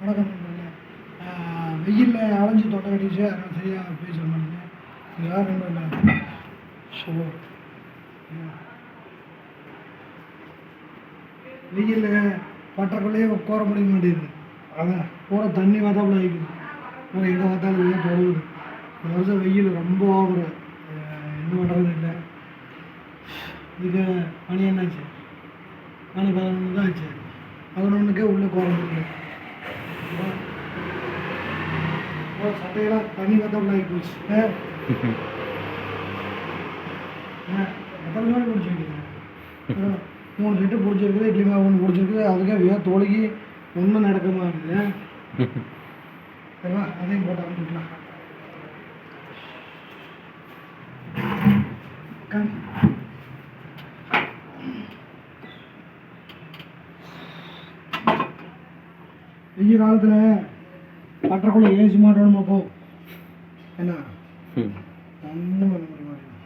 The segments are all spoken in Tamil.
வணக்கம் வெயிலில் அலைஞ்சு தொட்ட கட்டிச்சு அதனால் சரியாக பேச மாட்டேங்க யார் ஒன்றும் இல்லை. ஸோ வெயிலில் பட்டக்குள்ளேயே கோர முடிய மாட்டேங்குது. அதான் பூரா தண்ணி வாதாப்பில் ஆகிக்குது பூரா எங்கே பார்த்தாலும் வெளியே தொழுகுது இந்த வருஷம் வெயில் ரொம்ப ஓவரு என்ன பண்ணுறது இல்லை. இது மணி என்னாச்சு? மணி பதினொன்று தான் ஆச்சு. பதினொன்றுக்கே உள்ளே குறைஞ்சிருக்கு சட்டையெல்லாம் தண்ணி பார்த்தா ஆகி போச்சு. எத்தனை நாள் பிடிச்சிருக்கீங்க மூணு செட்டு பிடிச்சிருக்குது இட்லி மாவு ஒன்று பிடிச்சிருக்குது அதுக்கே வே தோழிக்கு ஒன்றும் நடக்க மாட்டேங்குது சரிவா? அதையும் போட்டு அனுப்பிக்கலாம் வெய்ய காலத்தில் பட்டக்குள்ள ஏசி மாட்டோம் போ? என்ன? ஒன்றும் பண்ண முடிய மாட்டேங்குது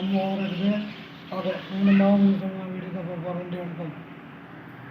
இன்னும் ரொம்ப ஓவராக இருக்குது ஓகே மூணு மாவு சொன்ன வீட்டுக்கு அப்புறம் போகிறேன் வணக்கம்